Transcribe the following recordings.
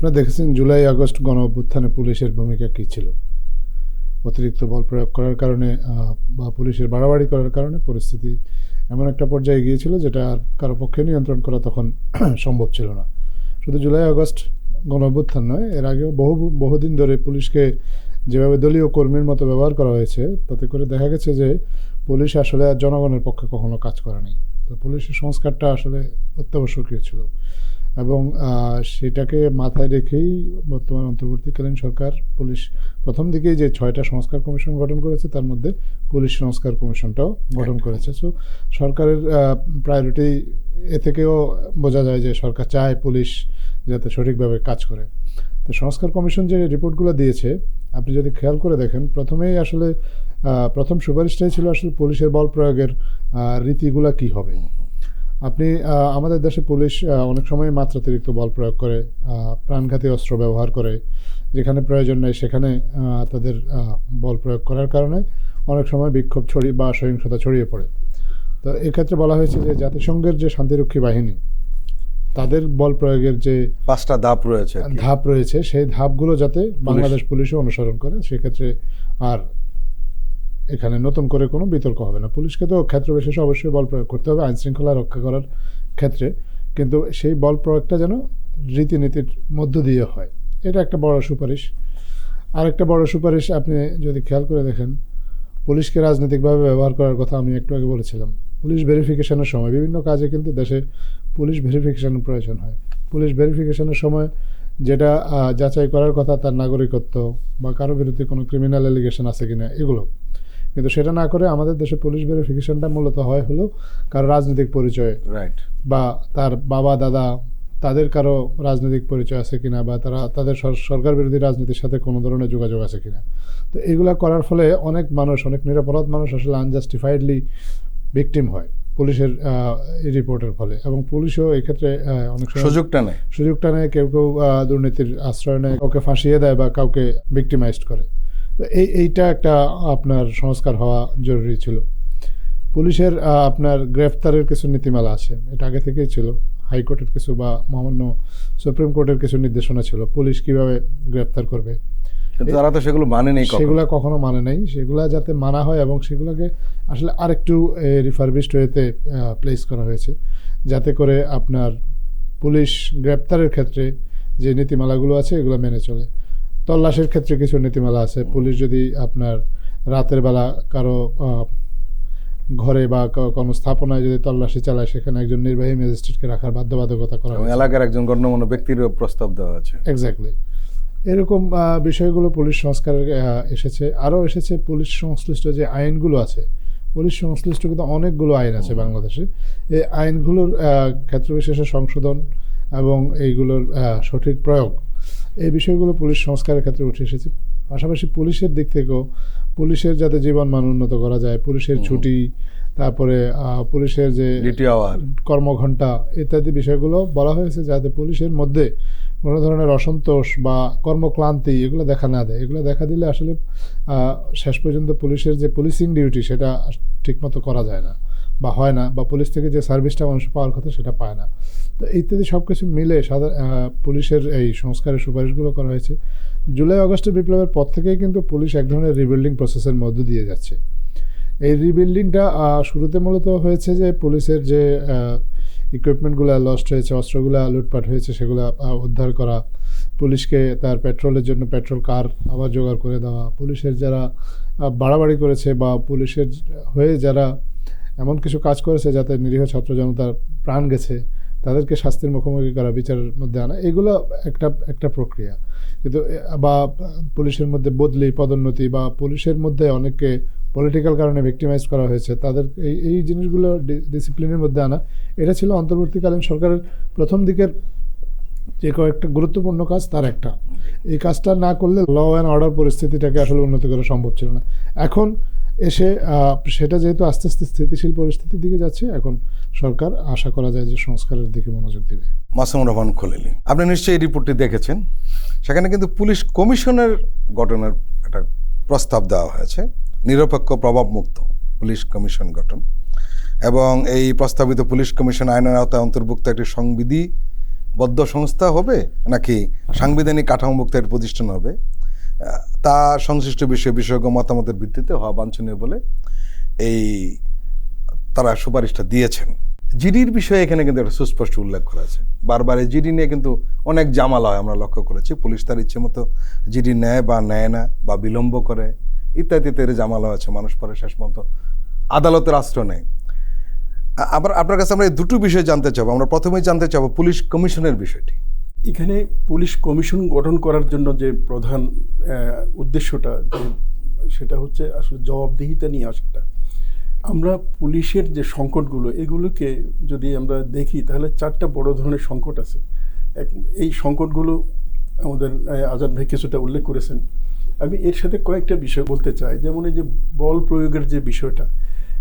আপনারা দেখেছেন জুলাই, আগস্ট গণ অভ্যুত্থানে পুলিশের ভূমিকা কী ছিল? অতিরিক্ত বল প্রয়োগ করার কারণে বা পুলিশের বাড়াবাড়ি করার কারণে পরিস্থিতি এমন একটা পর্যায়ে গিয়েছিল যেটা আর কারও পক্ষে নিয়ন্ত্রণ করা তখন সম্ভব ছিল না। শুধু জুলাই, আগস্ট গণ অভ্যুত্থান নয়, এর আগেও বহু, বহুদিন ধরে পুলিশকে যেভাবে দলীয় কর্মীর মতো ব্যবহার করা হয়েছে, তাতে করে দেখা গেছে যে পুলিশ আসলে আর জনগণের পক্ষে কখনো কাজ করেনি তো পুলিশের সংস্কারটা আসলে অত্যাবশ্যকীয় ছিল। এবং সেটাকে মাথায় রেখেই বর্তমান অন্তর্বর্তীকালীন সরকার পুলিশ প্রথম দিকেই যে ছয়টা সংস্কার কমিশন গঠন করেছে তার মধ্যে পুলিশ সংস্কার কমিশনটাও গঠন করেছে। সো সরকারের প্রায়োরিটি এ থেকেও বোঝা যায় যে সরকার চায় পুলিশ যাতে সঠিকভাবে কাজ করে। তো সংস্কার কমিশন যে রিপোর্টগুলো দিয়েছে আপনি যদি খেয়াল করে দেখেন প্রথমেই আসলে প্রথম সুপারিশটাই ছিল আসলে পুলিশের বল প্রয়োগের রীতিগুলা কি হবে? আপনি আমাদের দেশে পুলিশ অনেক সময় মাত্রাতিরিক্ত বল প্রয়োগ করে প্রাণঘাতী অস্ত্র ব্যবহার করে যেখানে প্রয়োজন নেই সেখানে তাদের বল প্রয়োগ করার কারণে অনেক সময় বিক্ষোভ ছড়িয়ে বা সহিংসতা ছড়িয়ে পড়ে। তো এক্ষেত্রে বলা হয়েছে যে জাতিসংঘের যে শান্তিরক্ষী বাহিনী তাদের বল প্রয়োগের যে পাঁচটা ধাপ রয়েছে ধাপ রয়েছে সেই ধাপগুলো যাতে বাংলাদেশ পুলিশও অনুসরণ করে সেক্ষেত্রে আর এখানে নতুন করে কোনো বিতর্ক হবে না। পুলিশকে তো ক্ষেত্র বিশেষে অবশ্যই বল প্রয়োগ করতে হবে আইন শৃঙ্খলা রক্ষা করার ক্ষেত্রে। কিন্তু সেই বল প্রয়োগটা যেন রীতিনীতির মধ্য দিয়ে হয়। এটা একটা বড় সুপারিশ। আর একটা বড় সুপারিশ আপনি যদি খেয়াল করে দেখেন, পুলিশকে রাজনৈতিকভাবে ব্যবহার করার কথা আমি একটু আগে বলেছিলাম। পুলিশ ভেরিফিকেশনের সময় বিভিন্ন কাজে কিন্তু দেশে পুলিশ ভেরিফিকেশনের প্রয়োজন হয়। পুলিশ ভেরিফিকেশনের সময় যেটা যাচাই করার কথা তার নাগরিকত্ব বা কারও বিরুদ্ধে কোনো ক্রিমিনাল এলিগেশন আছে কিনা, এগুলো কিন্তু সেটা না করে আমাদের দেশে পুলিশ ভেরিফিকেশনটা মূলত হয় হলো কারও রাজনৈতিক পরিচয়। রাইট বা তার বাবা দাদা তাদের কারও রাজনৈতিক পরিচয় আছে কিনা বা তারা তাদের সরকার বিরোধী রাজনীতির সাথে কোনো ধরনের যোগাযোগ আছে কিনা। তো এগুলা করার ফলে অনেক মানুষ অনেক নিরাপরাধ মানুষ আসলে আনজাস্টিফাইডলি ভিকটিম হয় পুলিশের রিপোর্টের ফলে। এবং পুলিশও এক্ষেত্রে অনেক সময় সুযোগটা নেই সুযোগটা নেয় কেউ কেউ দুর্নীতির আশ্রয় নেয় কাউকে ফাঁসিয়ে দেয় বা কাউকে ভিক্টিমাইজড করে। এই এইটা একটা আপনার সংস্কার হওয়া জরুরি ছিল। পুলিশের আপনার গ্রেফতারের কিছু নীতিমালা আছে। এটা আগে থেকেই ছিল। হাইকোর্টের কিছু বা মহামান্য সুপ্রিম কোর্টের কিছু নির্দেশনা ছিল। পুলিশ কীভাবে গ্রেফতার করবে? তারা তো সেগুলো মানে নেই সেগুলো কখনো মানে নাই। সেগুলো যাতে মানা হয় এবং সেগুলোকে আসলে আরেকটু রিফারবিশড ওয়েতে প্লেস করা হয়েছে। যাতে করে আপনার পুলিশ গ্রেপ্তারের ক্ষেত্রে যে নীতিমালাগুলো আছে এগুলো মেনে চলে। তল্লাশের ক্ষেত্রে কিছু নীতিমালা আছে। পুলিশ যদি আপনার রাতের বেলা কারও ঘরে বা কোনো স্থাপনায় যদি তল্লাশি চালায় সেখানে একজন নির্বাহী ম্যাজিস্ট্রেটকে রাখার বাধ্যবাধকতা করা এলাকার একজন গণ্যমান্য ব্যক্তির প্রস্তাব দেওয়া আছে। এক্স্যাক্টলি এরকম বিষয়গুলো পুলিশ সংস্কারে আহ, এসেছে। আরও এসেছে পুলিশ সংশ্লিষ্ট যে আইনগুলো আছে পুলিশ সংশ্লিষ্ট কিন্তু অনেকগুলো আইন আছে বাংলাদেশে। এই আইনগুলোর ক্ষেত্রবিশেষে সংশোধন এবং এইগুলোর সঠিক প্রয়োগ এই বিষয়গুলো পুলিশ সংস্কারের ক্ষেত্রে উঠে এসেছে। পাশাপাশি পুলিশের দিক থেকেও পুলিশের যাতে জীবন মান উন্নত করা যায় পুলিশের ছুটি তারপরে পুলিশের যে কর্মঘণ্টা ইত্যাদি বিষয়গুলো বলা হয়েছে যাতে পুলিশের মধ্যে কোনো ধরনের অসন্তোষ বা কর্মক্লান্তি এগুলো দেখা না দেয়। এগুলো দেখা দিলে আসলে শেষ পর্যন্ত পুলিশের যে পুলিশিং ডিউটি সেটা ঠিকমতো করা যায় না বা হয় না বা পুলিশ থেকে যে সার্ভিসটা মানুষ পাওয়ার কথা সেটা পায় না। ইত্যাদি সব কিছু মিলে সাধারণ পুলিশের এই সংস্কারের সুপারিশগুলো করা হয়েছে। জুলাই, আগস্টের বিপ্লবের পর থেকেই কিন্তু পুলিশ এক ধরনের রিবিল্ডিং প্রসেসের মধ্য দিয়ে যাচ্ছে। এই রিবিল্ডিংটা শুরুতে মূলত হয়েছে যে পুলিশের যে ইকুইপমেন্টগুলো লস্ট হয়েছে, অস্ত্রগুলো লুটপাট হয়েছে, সেগুলো উদ্ধার করা, পুলিশকে তার পেট্রোলের জন্য পেট্রোল কার আবার জোগাড় করে দেওয়া, পুলিশের যারা বাড়াবাড়ি করেছে বা পুলিশের হয়ে যারা এমন কিছু কাজ করেছে যাতে নিরীহ ছাত্র জনতার প্রাণ গেছে তাদেরকে শাস্তির মুখোমুখি করা, বিচারের মধ্যে আনা, এগুলো একটা একটা প্রক্রিয়া। কিন্তু, বা পুলিশের মধ্যে বদলি, পদোন্নতি, বা পুলিশের মধ্যে অনেককে পলিটিক্যাল কারণে ভিক্টিমাইজ করা হয়েছে, তাদের এই এই জিনিসগুলো ডিসিপ্লিনের মধ্যে আনা, এটা ছিল অন্তর্বর্তীকালীন সরকারের প্রথম দিকের যে কয়েকটা গুরুত্বপূর্ণ কাজ, তার একটা। এই কাজটা না করলে ল অ্যান্ড অর্ডার পরিস্থিতিটাকে আসলে উন্নতি করা সম্ভব ছিল না। এখন এসে সেটা যেহেতু আস্তে আস্তে স্থিতিশীল পরিস্থিতির দিকে যাচ্ছে, এখন সরকার আশা করা যায় যে সংস্কারের দিকে মনোযোগ দেবে। মাসুম রহমান খলিলি, আপনি নিশ্চয়ই এই রিপোর্টটি দেখেছেন। সেখানে কিন্তু পুলিশ কমিশনের গঠনের একটা প্রস্তাব দেওয়া হয়েছে, নিরপেক্ষ প্রভাবমুক্ত পুলিশ কমিশন গঠন। এবং এই প্রস্তাবিত পুলিশ কমিশন আইনের আওতায় অন্তর্ভুক্ত একটি সংবিধি বদ্ধ সংস্থা হবে, নাকি সাংবিধানিক কাঠামোভুক্ত একটি প্রতিষ্ঠান হবে? তা সংশ্লিষ্ট বিষয়ে বিশেষজ্ঞ মতামতের ভিত্তিতে হওয়া বাঞ্ছনীয় বলে এই তারা সুপারিশটা দিয়েছেন। জিডির বিষয়ে এখানে কিন্তু একটা সুস্পষ্ট উল্লেখ করা আছে। বারবার এই জিডি নিয়ে কিন্তু অনেক জামালা হয় আমরা লক্ষ্য করেছি। পুলিশ তার ইচ্ছে মতো জিডি নেয় বা নেয় না বা বিলম্ব করে ইত্যাদিতে এর জামালা আছে। মানুষ পরে শেষ মতো আদালতের আশ্রয় নেয়। আবার আপনার কাছে আমরা এই দুটো বিষয় জানতে চাবো। আমরা প্রথমেই জানতে চাবো পুলিশ কমিশনের বিষয়টি। এখানে পুলিশ কমিশন গঠন করার জন্য যে প্রধান উদ্দেশ্যটা যে সেটা হচ্ছে আসলে জবাবদিহিতা নিয়ে আসাটা। আমরা পুলিশের যে সংকটগুলো, এগুলোকে যদি আমরা দেখি, তাহলে চারটা বড় ধরনের সংকট আছে। এক, এই সংকটগুলো আমাদের আজাদ ভাই কিছুটা উল্লেখ করেছেন। আমি এর সাথে কয়েকটা বিষয় বলতে চাই। যেমন এই যে বল প্রয়োগের যে বিষয়টা,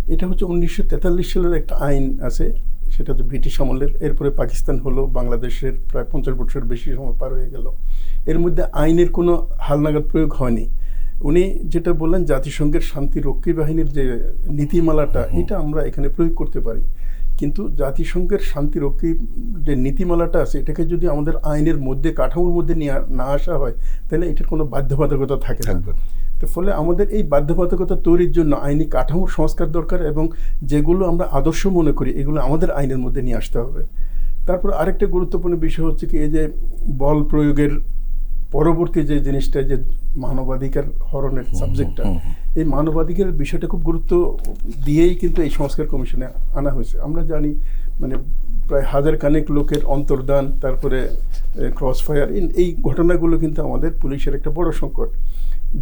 এটা হচ্ছে উনিশশো তেতাল্লিশ সালের একটা আইন আছে। সেটা তো ব্রিটিশ আমলের। এরপরে পাকিস্তান হলো বাংলাদেশের প্রায় পঞ্চাশ বছর বেশি সময় পার হয়ে গেল। এর মধ্যে আইনের কোনো হালনাগাদ প্রয়োগ হয়নি। উনি যেটা বললেন জাতিসংঘের শান্তি রক্ষী বাহিনীর যে নীতিমালাটা এটা আমরা এখানে প্রয়োগ করতে পারি। কিন্তু জাতিসংঘের শান্তিরক্ষী যে নীতিমালাটা আছে এটাকে যদি আমাদের আইনের মধ্যে কাঠামোর মধ্যে নিয়ে না আসা হয় তাহলে এটার কোনো বাধ্যবাধকতা থাকে থাকবে না। তো ফলে আমাদের এই বাধ্যবাধকতা তৈরির জন্য আইনি কাঠামোর সংস্কার দরকার এবং যেগুলো আমরা আদর্শ মনে করি এগুলো আমাদের আইনের মধ্যে নিয়ে আসতে হবে তারপর আরেকটা গুরুত্বপূর্ণ বিষয় হচ্ছে কি এই যে বল প্রয়োগের পরবর্তী যে জিনিসটা যে মানবাধিকার হরণের সাবজেক্টটা এই মানবাধিকারের বিষয়টা খুব গুরুত্ব দিয়েই কিন্তু এই সংস্কার কমিশনে আনা হয়েছে। আমরা জানি মানে প্রায় হাজার কানেক লোকের অন্তর্দান তারপরে ক্রস ফায়ার এই ঘটনাগুলো কিন্তু আমাদের পুলিশের একটা বড় সংকট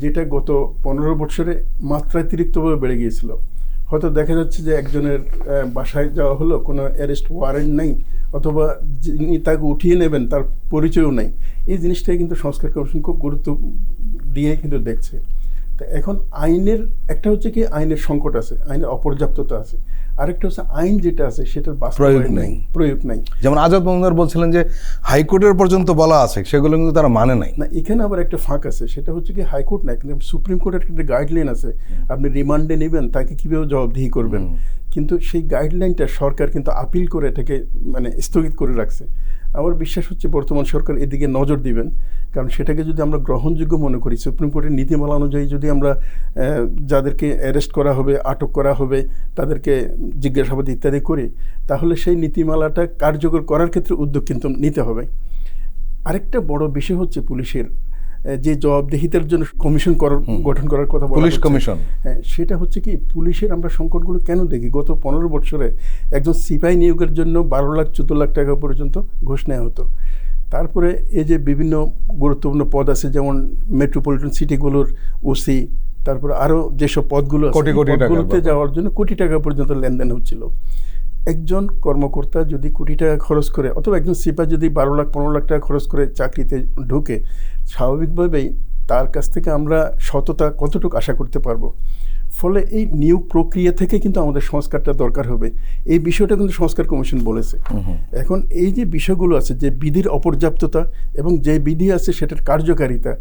যেটা গত পনেরো বছরে মাত্রাতিরিক্তভাবে বেড়ে গিয়েছিল। হয়তো দেখা যাচ্ছে যে একজনের বাসায় যাওয়া হলো কোনো অ্যারেস্ট ওয়ারেন্ট নেই অথবা যিনি তাকে উঠিয়ে নেবেন, তার পরিচয়ও নেই। এই জিনিসটাই কিন্তু সংস্কার কমিশন খুব গুরুত্ব দিয়ে কিন্তু দেখছে। তা এখন আইনের, একটা হচ্ছে কি, আইনের সংকট আছে, আইনের অপর্যাপ্ততা আছে। আরেকটা হচ্ছে আইন যেটা আছে সেটার প্রয়োগ নেই। প্রয়োগ নাই। যেমন আজাদ মজুমদার বলছিলেন যে হাইকোর্টের পর্যন্ত বলা আছে সেগুলো কিন্তু তারা মানে নাই। না এখানে আবার একটা ফাঁক আছে সেটা হচ্ছে কি হাইকোর্ট নাই কিন্তু সুপ্রিম কোর্টের একটা গাইডলাইন আছে আপনি রিমান্ডে নেবেন তাকে কীভাবে জবাবদিহি করবেন? কিন্তু সেই গাইডলাইনটা সরকার কিন্তু আপিল করে এটাকে মানে স্থগিত করে রাখছে। আমার বিশ্বাস হচ্ছে বর্তমান সরকার এদিকে নজর দিবেন। কারণ সেটাকে যদি আমরা গ্রহণযোগ্য মনে করি সুপ্রিম কোর্টের নীতিমালা অনুযায়ী যদি আমরা যাদেরকে অ্যারেস্ট করা হবে, আটক করা হবে, তাদেরকে জিজ্ঞাসাবাদ ইত্যাদি করি, তাহলে সেই নীতিমালাটা কার্যকর করার ক্ষেত্রে উদ্যোগ কিন্তু নিতে হবে। আরেকটা বড় বিষয় হচ্ছে পুলিশের। যে জবাবদিহিতার জন্য কমিশন করার গঠন করার কথা পুলিশ কমিশন। হ্যাঁ সেটা হচ্ছে কি পুলিশের আমরা সংকটগুলো কেন দেখি? গত পনেরো বছরে একজন সিপাহী নিয়োগের জন্য বারো লাখ চোদ্দ লাখ টাকা পর্যন্ত ঘুষ নেওয়া হতো। তারপরে এই যে বিভিন্ন গুরুত্বপূর্ণ পদ আছে যেমন মেট্রোপলিটন সিটিগুলোর ওসি তারপরে আরও যেসব পদগুলো কোটি পদগুলোতে যাওয়ার জন্য কোটি টাকা পর্যন্ত লেনদেন হচ্ছিল। একজন কর্মকর্তা যদি কোটি টাকা খরচ করে অথবা একজন সিপার যদি বারো লাখ, পনেরো লাখ টাকা খরচ করে চাকরিতে ঢুকে, স্বাভাবিকভাবেই তার কাছ থেকে আমরা সততা কতটুকু আশা করতে পারব? ফলে এই নিয়োগ প্রক্রিয়া থেকে কিন্তু আমাদের সংস্কারটা দরকার হবে। এই বিষয়টা কিন্তু সংস্কার কমিশন বলেছে। এখন এই যে বিষয়গুলো আছে যে বিধির অপর্যাপ্ততা এবং যে বিধি আছে সেটার কার্যকারিতা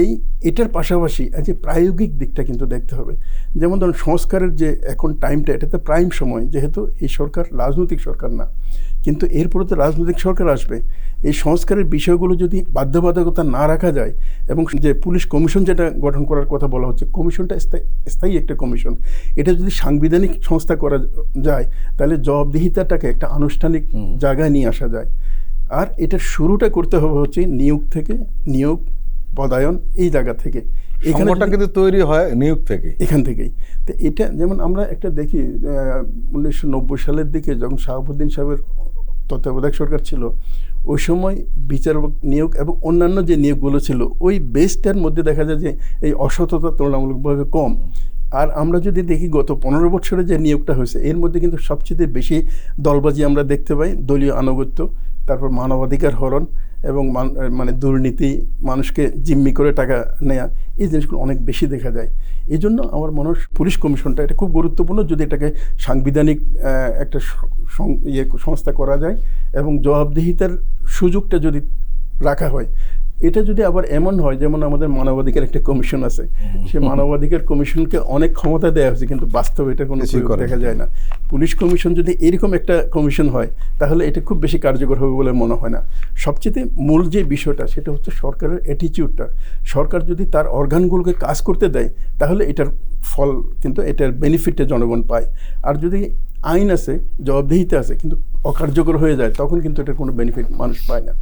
এই এটার পাশাপাশি যে প্রায়োগিক দিকটা কিন্তু দেখতে হবে। যেমন ধরুন সংস্কারের যে এখন টাইমটা এটাতে প্রাইম সময় যেহেতু এই সরকার রাজনৈতিক সরকার না। কিন্তু এরপরে তো রাজনৈতিক সরকার আসবে। এই সংস্কারের বিষয়গুলো যদি বাধ্যবাধকতা না রাখা যায় এবং যে পুলিশ কমিশন যেটা গঠন করার কথা বলা হচ্ছে কমিশনটা স্থায়ী একটা কমিশন। এটা যদি সাংবিধানিক সংস্থা করা যায় তাহলে জবাবদিহিতাটাকে একটা আনুষ্ঠানিক জায়গায় নিয়ে আসা যায়। আর এটার শুরুটা করতে হবে হচ্ছে নিয়োগ থেকে নিয়োগ পদায়ন এই জায়গা থেকে। এখানে সংকটটা যদি- কিন্তু তৈরি হয় নিয়োগ থেকে। এখান থেকেই। তো এটা যেমন আমরা একটা দেখি উনিশশো নব্বই সালের দিকে যখন শাহাবুদ্দিন সাহেবের তত্ত্বাবধায়ক সরকার ছিল, ওই সময় বিচারক নিয়োগ এবং অন্যান্য যে নিয়োগগুলো ছিল, ওই বেসটার মধ্যে দেখা যায় যে এই অসততা তুলনামূলকভাবে কম। আর আমরা যদি দেখি গত পনেরো বছরে যে নিয়োগটা হয়েছে, এর মধ্যে কিন্তু সবচেয়ে বেশি দলবাজি আমরা দেখতে পাই, দলীয় আনুগত্য, তারপর মানবাধিকার হরণ এবং মানে দুর্নীতি, মানুষকে জিম্মি করে টাকা নেয়া এই জিনিসগুলো অনেক বেশি দেখা যায়। এই জন্য আমার মনে হয় পুলিশ কমিশনটা এটা খুব গুরুত্বপূর্ণ যদি এটাকে সাংবিধানিক একটা ইয়ে সংস্থা করা যায় এবং জবাবদিহিতার সুযোগটা যদি রাখা হয় এটা যদি আবার এমন হয় যেমন আমাদের মানবাধিকার একটা কমিশন আছে সে মানবাধিকার কমিশনকে অনেক ক্ষমতা দেওয়া হয়েছে কিন্তু বাস্তবে এটা কোনো দেখা যায় না। পুলিশ কমিশন যদি এরকম একটা কমিশন হয় তাহলে এটা খুব বেশি কার্যকর হবে বলে মনে হয় না। সবচেয়ে মূল যে বিষয়টা সেটা হচ্ছে সরকারের অ্যাটিচিউডটা সরকার যদি তার অর্গানগুলোকে কাজ করতে দেয় তাহলে এটার ফল কিন্তু এটার বেনিফিটটা জনগণ পায়। আর যদি আইন আছে জবাবদিহিতে আছে কিন্তু অকার্যকর হয়ে যায় তখন কিন্তু এটার কোনো বেনিফিট মানুষ পায় না।